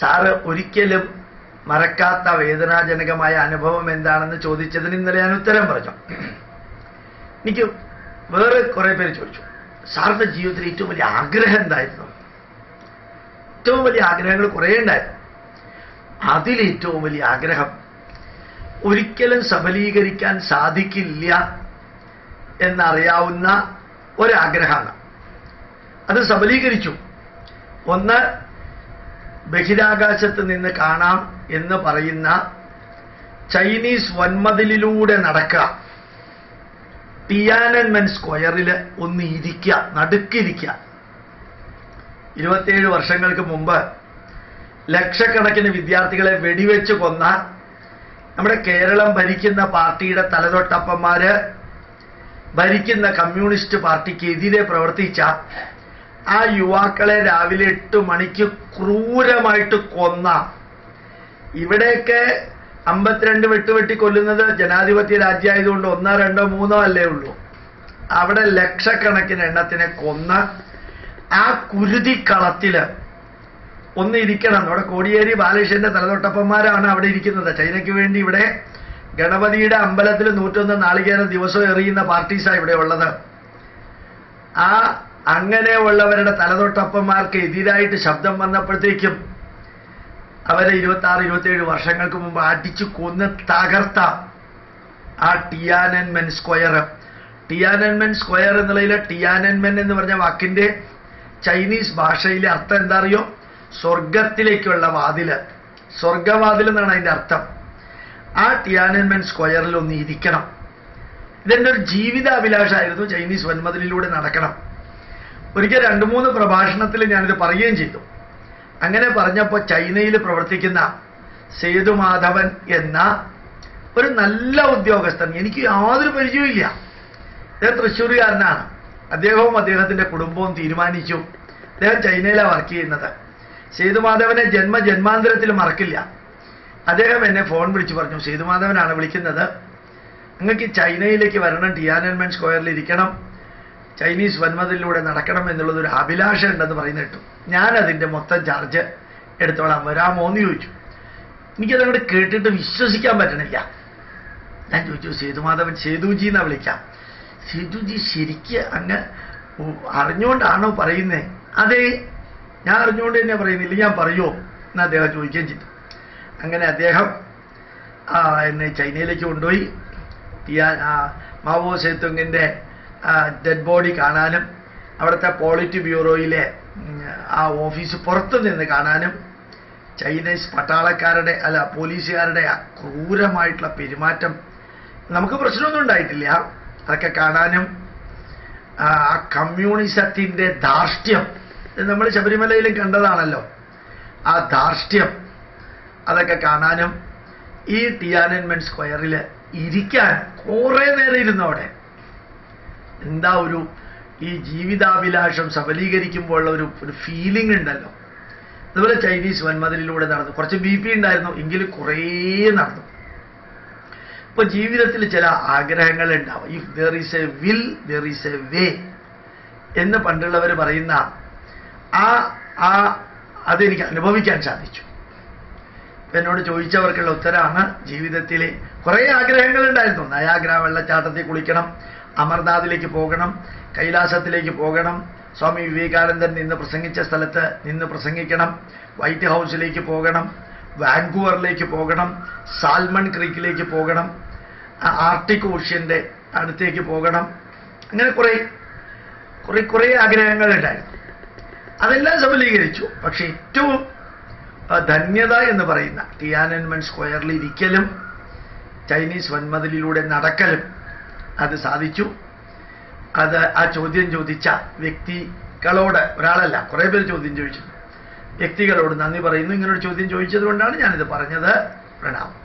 Sir ഒരിക്കലും മറക്കാത്ത വേദനാജനകമായ അനുഭവം എന്താണെന്ന് ചോദിച്ചതിന് ഇന്നലെ ഞാൻ ഉത്തരം പറഞ്ഞു. എനിക്ക് വേറെ കുറെ പേര് ചോദിച്ചു. സാറിന്റെ ജീവിതത്തിൽ ഏറ്റവും വലിയ ആഗ്രഹം എന്തായിരുന്നു? ഏറ്റവും വലിയ ആഗ്രഹങ്ങൾ കുറേ ഉണ്ടായിരുന്നു. അതിലേറ്റവും വലിയ ആഗ്രഹം ഒരിക്കലും സബലീകരിക്കാൻ സാധിക്കില്ല എന്നറിയാവുന്ന ഒരാഗ്രഹമാണ്. അത് സബലീകരിച്ചു. ഒന്ന് ബഹിരാകാശത്ത് നിന്ന് കാണാം എന്ന് പറയുന്ന ചൈനീസ് വൻമതിലിലൂടെ നടക്കുക. ടിയാനൻമെൻ സ്ക്വയറിൽ ഒന്ന് ഇരിക്കുക നടുക്കിരിക്കുക. ഇരുപത്തിയേഴ് വർഷങ്ങൾക്ക് മുമ്പ് ലക്ഷക്കണക്കിന് വിദ്യാർത്ഥികളെ വെടിവെച്ച് കൊന്ന നമ്മുടെ കേരളം ഭരിക്കുന്ന പാർട്ടിയുടെ തലതൊട്ടപ്പന്മാര് ഭരിക്കുന്ന കമ്മ്യൂണിസ്റ്റ് പാർട്ടിക്ക് എതിരെ പ്രവർത്തിച്ച ആ യുവാക്കളെ രാവിലെ എട്ട് മണിക്ക് ക്രൂരമായിട്ട് കൊന്ന. ഇവിടെയൊക്കെ അമ്പത്തിരണ്ട് വെട്ടുവെട്ടി കൊല്ലുന്നത് ജനാധിപത്യ രാജ്യമായതുകൊണ്ട് ഒന്നോ രണ്ടോ മൂന്നോ അല്ലേ ഉള്ളൂ. അവിടെ ലക്ഷക്കണക്കിന് എണ്ണത്തിനെ കൊന്ന ആ കുരുതി കളത്തിൽ ഒന്ന് ഇരിക്കണം. അവിടെ കോടിയേരി ബാലകൃഷ്ണന്റെ തലതൊട്ടപ്പന്മാരാണ് അവിടെ ഇരിക്കുന്നത്. ചൈനയ്ക്ക് വേണ്ടി ഇവിടെ ഗണപതിയുടെ അമ്പലത്തിൽ നൂറ്റൊന്ന് നാളികേരം ദിവസവും എറിയുന്ന പാർട്ടീസാണ് ഇവിടെ ഉള്ളത്. ആ അങ്ങനെയുള്ളവരുടെ തലതൊട്ടപ്പന്മാർക്ക് എതിരായിട്ട് ശബ്ദം വന്നപ്പോഴത്തേക്കും അവരെ ഇരുപത്തി ആറ് ഇരുപത്തിയേഴ് വർഷങ്ങൾക്ക് മുമ്പ് അടിച്ചു കൊന്ന് തകർത്ത ആ ടിയാനൻമെൻ സ്ക്വയർ. ടിയാനൻമെൻ സ്ക്വയർ എന്നുള്ളതിൽ ടിയാനൻമെൻ എന്ന് പറഞ്ഞ വാക്കിന്റെ ചൈനീസ് ഭാഷയിലെ അർത്ഥം എന്താ അറിയോ സ്വർഗത്തിലേക്കുള്ള വാതിൽ സ്വർഗവാതിൽ എന്നാണ് അതിന്റെ അർത്ഥം. ആ ടിയാനൻമെൻ സ്ക്വയറിൽ ഒന്ന് ഇരിക്കണം. ഇതെന്റെ ഒരു ജീവിതാഭിലാഷമായിരുന്നു ചൈനീസ് വൻമതിലിലൂടെ നടക്കണം. ഒരിക്കൽ രണ്ട് മൂന്ന് പ്രഭാഷണത്തിൽ ഞാനിത് പറയുകയും ചെയ്തു. അങ്ങനെ പറഞ്ഞപ്പോൾ ചൈനയിൽ പ്രവർത്തിക്കുന്ന സേതു മാധവൻ എന്ന ഒരു നല്ല ഉദ്യോഗസ്ഥൻ എനിക്ക് യാതൊരു പരിചയമില്ല അദ്ദേഹം തൃശ്ശൂരുകാരനാണ്. അദ്ദേഹവും അദ്ദേഹത്തിന്റെ കുടുംബവും തീരുമാനിച്ചു. അദ്ദേഹം ചൈനയിലാണ് വർക്ക് ചെയ്യുന്നത്. സേതുമാധവനെ ജന്മ ജന്മാന്തരത്തിൽ മറക്കില്ല. അദ്ദേഹം എന്നെ ഫോൺ വിളിച്ചു പറഞ്ഞു സേതുമാധവനാണ് വിളിക്കുന്നത്. നിങ്ങൾക്ക് ചൈനയിലേക്ക് വരണം ടിയാനൻമെൻ സ്ക്വയറിൽ ഇരിക്കണം. ചൈനീസ് വൻമതിലൂടെ നടക്കണം എന്നുള്ളത് ഒരു അഭിലാഷം ഉണ്ടെന്ന് പറയുന്ന കേട്ടു. അതിന്റെ മൊത്തം ചാർജ് എടുത്തോളാം വരാമോ എന്ന് ചോദിച്ചു. എനിക്കതങ്ങോട്ട് കേട്ടിട്ട് വിശ്വസിക്കാൻ പറ്റണില്ല. ഞാൻ ചോദിച്ചു സേതുമാധവൻ സേതുജി എന്നാ വിളിക്കാം? സേതുജി ശരിക്ക് അങ്ങ് അറിഞ്ഞുകൊണ്ടാണോ പറയുന്നേ? അതെ ഞാൻ അറിഞ്ഞുകൊണ്ട് തന്നെ പറയുന്നില്ല ഞാൻ പറയുമോ എന്ന് അദ്ദേഹം ചോദിക്കുകയും ചെയ്തു. അങ്ങനെ അദ്ദേഹം എന്നെ ചൈനയിലേക്ക് കൊണ്ടുപോയി. മാവോ സേത്തുങ്ങിന്റെ ഡെഡ് ബോഡി കാണാനും അവിടുത്തെ പോളിറ്റ് ബ്യൂറോയിലെ ആ ഓഫീസ് പുറത്തു നിന്ന് കാണാനും ചൈനീസ് പട്ടാളക്കാരുടെ അല്ല പോലീസുകാരുടെ ക്രൂരമായിട്ടുള്ള പെരുമാറ്റം നമുക്ക് പ്രശ്നമൊന്നും ഉണ്ടായിട്ടില്ല. അതൊക്കെ കാണാനും ആ കമ്മ്യൂണിസത്തിന്റെ ധാർഷ്ട്യം നമ്മൾ ശബരിമലയിലും കണ്ടതാണല്ലോ. ആ ധാർഷ്ട്യം അതൊക്കെ കാണാനും ഈ ടിയാനൻമെൻ സ്ക്വയറിൽ ഇരിക്കാൻ കുറേ നേരം ഇരുന്നു അവിടെ. എന്താ ഒരു ഈ ജീവിതാഭിലാഷം സഫലീകരിക്കുമ്പോഴുള്ള ഒരു ഒരു ഫീലിംഗ് ഉണ്ടല്ലോ. അതുപോലെ ചൈനീസ് വന്മതിലൂടെ നടന്നു. കുറച്ച് ബി പി ഉണ്ടായിരുന്നു എങ്കിലും കുറേ നടന്നു. ഇപ്പൊ ജീവിതത്തിൽ ചില ആഗ്രഹങ്ങൾ ഉണ്ടാവും. If there is a will there is a way എന്ന് പണ്ടുള്ളവർ പറയുന്ന ആ ആ അതെനിക്ക് അനുഭവിക്കാൻ സാധിച്ചു. എന്നോട് ചോദിച്ചവർക്കുള്ള ഉത്തരമാണ് ജീവിതത്തിൽ കുറേ ആഗ്രഹങ്ങൾ ഉണ്ടായിരുന്നു നയാഗ്ര വെള്ളച്ചാട്ടത്തിൽ കുളിക്കണം അമർനാഥിലേക്ക് പോകണം കൈലാസത്തിലേക്ക് പോകണം സ്വാമി വിവേകാനന്ദൻ നിന്ന് പ്രസംഗിച്ച സ്ഥലത്ത് നിന്ന് പ്രസംഗിക്കണം വൈറ്റ് ഹൗസിലേക്ക് പോകണം വാൻകൂവറിലേക്ക് പോകണം സാൽമൺ ക്രീക്കിലേക്ക് പോകണം ആർട്ടിക് ഓഷ്യന്റെ അടുത്തേക്ക് പോകണം. അങ്ങനെ കുറേ കുറേ കുറേ ആഗ്രഹങ്ങൾ ഉണ്ടായിരുന്നു അതെല്ലാം സഫലീകരിച്ചു പക്ഷെ ഏറ്റവും ധന്യത എന്ന് പറയുന്ന ടിയാനൻമെൻ സ്ക്വയറിൽ ഇരിക്കലും ചൈനീസ് വൻമതിലിലൂടെ നടക്കലും അത് സാധിച്ചു. അത് ആ ചോദ്യം ചോദിച്ച വ്യക്തികളോട് ഒരാളല്ല കുറേ പേര് ചോദ്യം ചോദിച്ചു വ്യക്തികളോട് നന്ദി പറയുന്നു. ഇങ്ങനൊരു ചോദ്യം ചോദിച്ചത് കൊണ്ടാണ് ഞാനിത് പറഞ്ഞത്. പ്രണാമം.